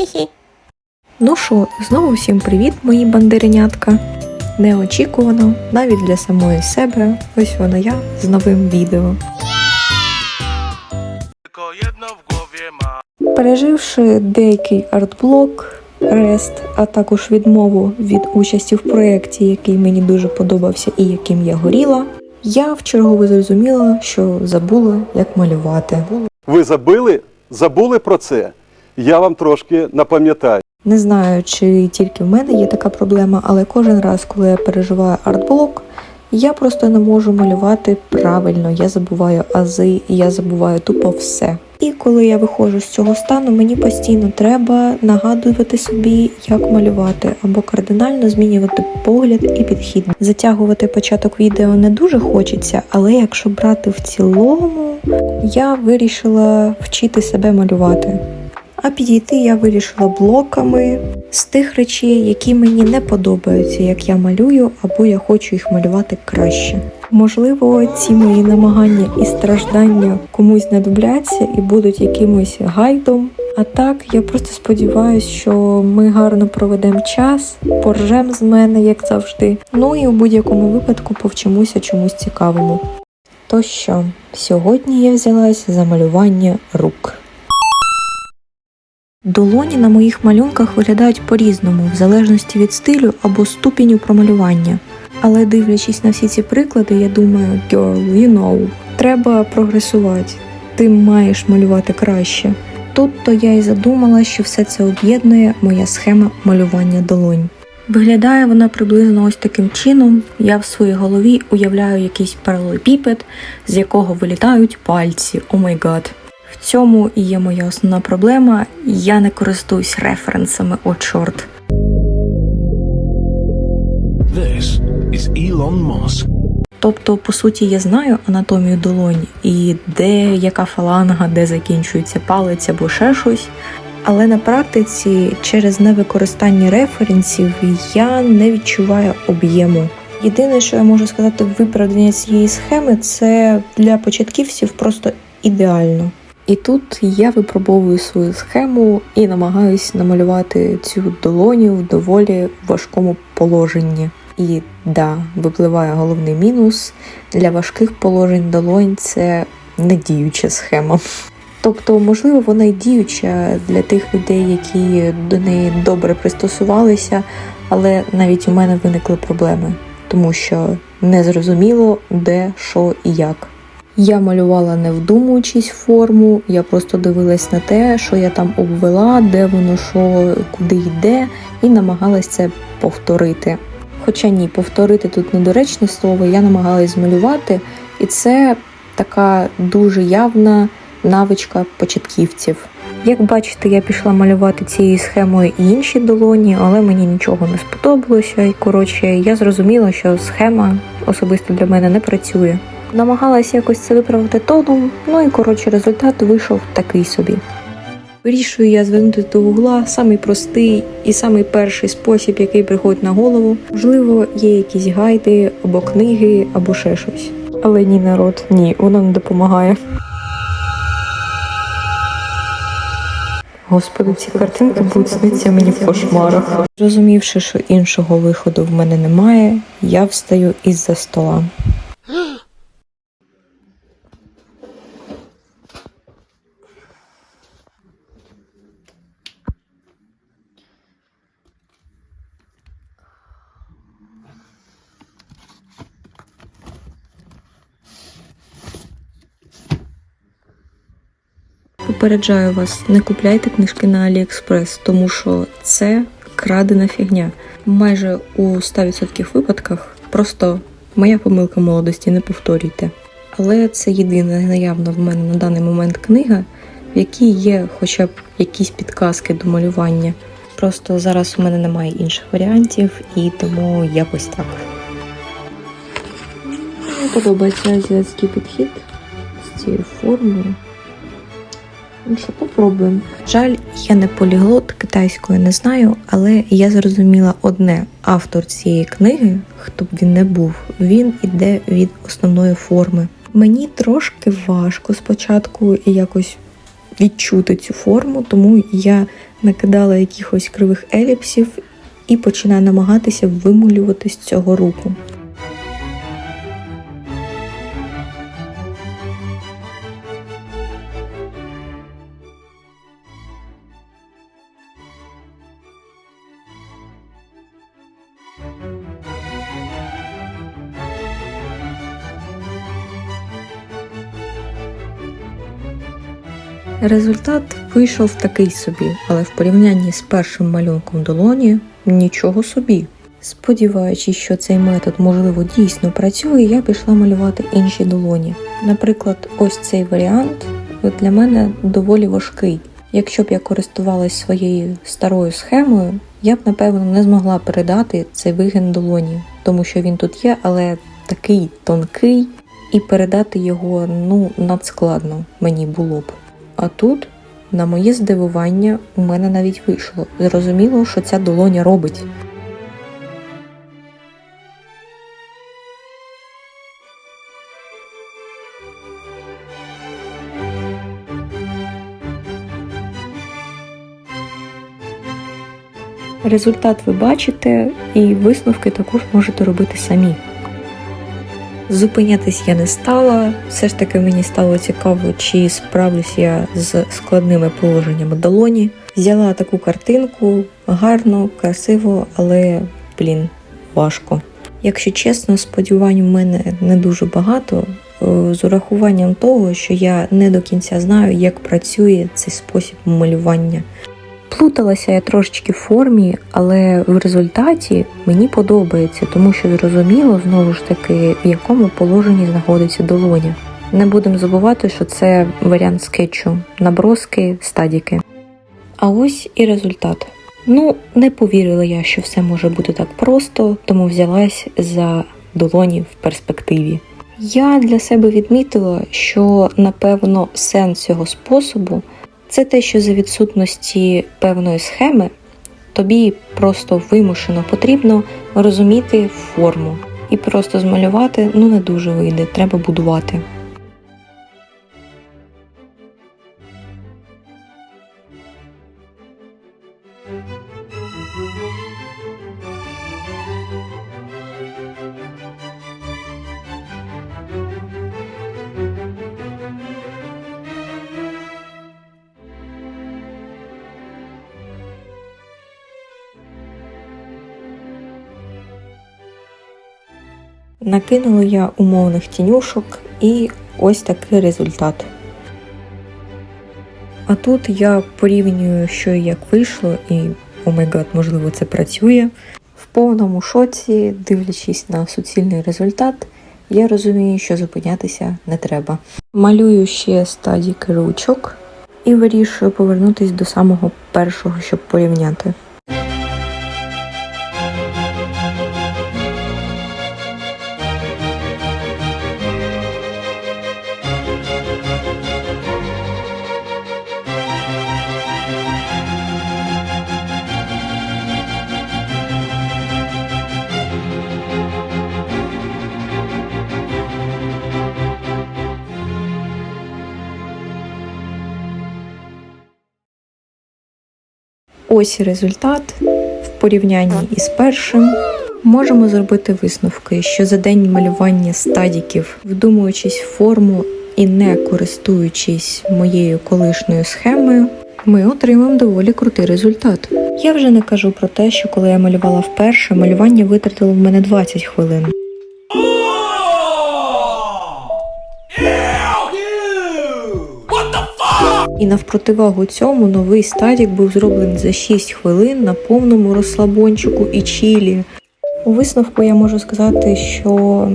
Хі-хі. Ну що, знову всім привіт, мої бандеренятка. Неочікувано, навіть для самої себе. Ось вона я з новим відео. Переживши деякий артблок, рест, а також відмову від участі в проєкті, який мені дуже подобався і яким я горіла, я вчергове зрозуміла, що забула, як малювати. Ви забили? Забули про це? Я вам трошки напам'ятаю. Не знаю, чи тільки в мене є така проблема, але кожен раз, коли я переживаю артблок, я просто не можу малювати правильно. Я забуваю ази, я забуваю тупо все. І коли я виходжу з цього стану, мені постійно треба нагадувати собі, як малювати, або кардинально змінювати погляд і підхід. Затягувати початок відео не дуже хочеться, але якщо брати в цілому, я вирішила вчити себе малювати. А підійти я вирішила блоками з тих речей, які мені не подобаються, як я малюю, або я хочу їх малювати краще. Можливо, ці мої намагання і страждання комусь знадобляться і будуть якимось гайдом. А так, я просто сподіваюся, що ми гарно проведемо час, поржем з мене, як завжди. Ну і у будь-якому випадку повчимося чомусь цікавому. То що, сьогодні я взялась за малювання рук. Долоні на моїх малюнках виглядають по-різному, в залежності від стилю або ступеню промалювання. Але дивлячись на всі ці приклади, я думаю, girl, you know, треба прогресувати. Ти маєш малювати краще. Тут то я і задумала, що все це об'єднує моя схема малювання долонь. Виглядає вона приблизно ось таким чином. Я в своїй голові уявляю якийсь паралелепіпед, з якого вилітають пальці. О май гад. В цьому і є моя основна проблема. Я не користуюсь референсами, о чорт. This is Elon Musk. Тобто, по суті, я знаю анатомію долоні і де яка фаланга, де закінчується палець або ще щось. Але на практиці через невикористання референсів я не відчуваю об'єму. Єдине, що я можу сказати виправдання цієї схеми, це для початківців просто ідеально. І тут я випробовую свою схему і намагаюсь намалювати цю долоню в доволі важкому положенні. І да, випливає головний мінус для важких положень долонь це не діюча схема. Тобто, можливо, вона й діюча для тих людей, які до неї добре пристосувалися, але навіть у мене виникли проблеми, тому що не зрозуміло, де, що і як. Я малювала не вдумуючись форму, я просто дивилась на те, що я там обвела, де воно що, куди йде, і намагалась це повторити. Хоча ні, повторити тут недоречне слово, я намагалась змалювати, і це така дуже явна навичка початківців. Як бачите, я пішла малювати цією схемою і інші долоні, але мені нічого не сподобалося. І коротше, я зрозуміла, що схема особисто для мене не працює. Намагалася якось це виправити тоном, ну і коротше, результат вийшов такий собі. Вирішую я звернути до вугла самий простий і самий перший спосіб, який приходить на голову. Можливо, є якісь гайди або книги, або ще щось. Але ні, народ, ні, воно не допомагає. Господи, ці картинки будуть снитися мені в кошмарах. Зрозумівши, що іншого виходу в мене немає, я встаю із-за стола. Попереджаю вас, не купляйте книжки на AliExpress, тому що це крадена фігня. Майже у 100% випадках просто моя помилка молодості, не повторюйте. Але це єдина наявна в мене на даний момент книга, в якій є хоча б якісь підказки до малювання. Просто зараз у мене немає інших варіантів, і тому якось так. Мені подобається азіатський підхід з цією формою. Ну що, попробуємо. Жаль, я не поліглот, китайської не знаю, але я зрозуміла одне: автор цієї книги, хто б він не був, він іде від основної форми. Мені трошки важко спочатку якось відчути цю форму, тому я накидала якихось кривих еліпсів і починаю намагатися вималювати з цього руку. Результат вийшов такий собі, але в порівнянні з першим малюнком долоні нічого собі. Сподіваючись, що цей метод можливо дійсно працює, я пішла малювати інші долоні. Наприклад, ось цей варіант для мене доволі важкий. Якщо б я користувалась своєю старою схемою, я б напевно не змогла передати цей вигін долоні, тому що він тут є, але такий тонкий, і передати його ну надскладно мені було б. А тут, на моє здивування, у мене навіть вийшло. Зрозуміло, що ця долоня робить. Результат ви бачите, і висновки також можете робити самі. Зупинятись я не стала. Все ж таки мені стало цікаво, чи справлюсь я з складними положеннями долоні. Взяла таку картинку гарно, красиво, але блін, важко. Якщо чесно, сподівань у мене не дуже багато. е, З урахуванням того, що я не до кінця знаю, як працює цей спосіб малювання. Плуталася я трошечки в формі, але в результаті мені подобається, тому що зрозуміло знову ж таки, в якому положенні знаходиться долоня. Не будемо забувати, що це варіант скетчу, наброски, стадіки. А ось і результат. Ну, не повірила я, що все може бути так просто, тому взялась за долоні в перспективі. Я для себе відмітила, що напевно сенс цього способу це те, що за відсутності певної схеми тобі просто вимушено потрібно розуміти форму. І просто змалювати ну не дуже вийде, треба будувати. Накинула я умовних тінюшок і ось такий результат. А тут я порівнюю, що і як вийшло, і о май гад, можливо, це працює. В повному шоці, дивлячись на суцільний результат, я розумію, що зупинятися не треба. Малюю ще стадіки ручок і вирішую повернутися до самого першого, щоб порівняти. Ось результат в порівнянні із першим. Можемо зробити висновки, що за день малювання стадіків, вдумуючись в форму і не користуючись моєю колишньою схемою, ми отримаємо доволі крутий результат. Я вже не кажу про те, що коли я малювала вперше, малювання витратило в мене 20 хвилин. І навпротивагу цьому новий стадік був зроблений за 6 хвилин на повному розслабончику і чілі. У висновку я можу сказати, що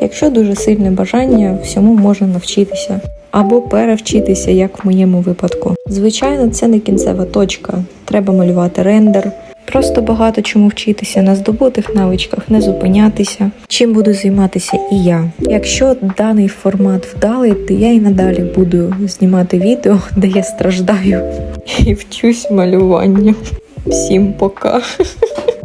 якщо дуже сильне бажання, всьому можна навчитися або перевчитися, як в моєму випадку. Звичайно, це не кінцева точка. Треба малювати рендер. Просто багато чому вчитися на здобутих навичках, не зупинятися. Чим буду займатися і я. Якщо даний формат вдалий, то я і надалі буду знімати відео, де я страждаю і вчусь малюванню. Всім пока.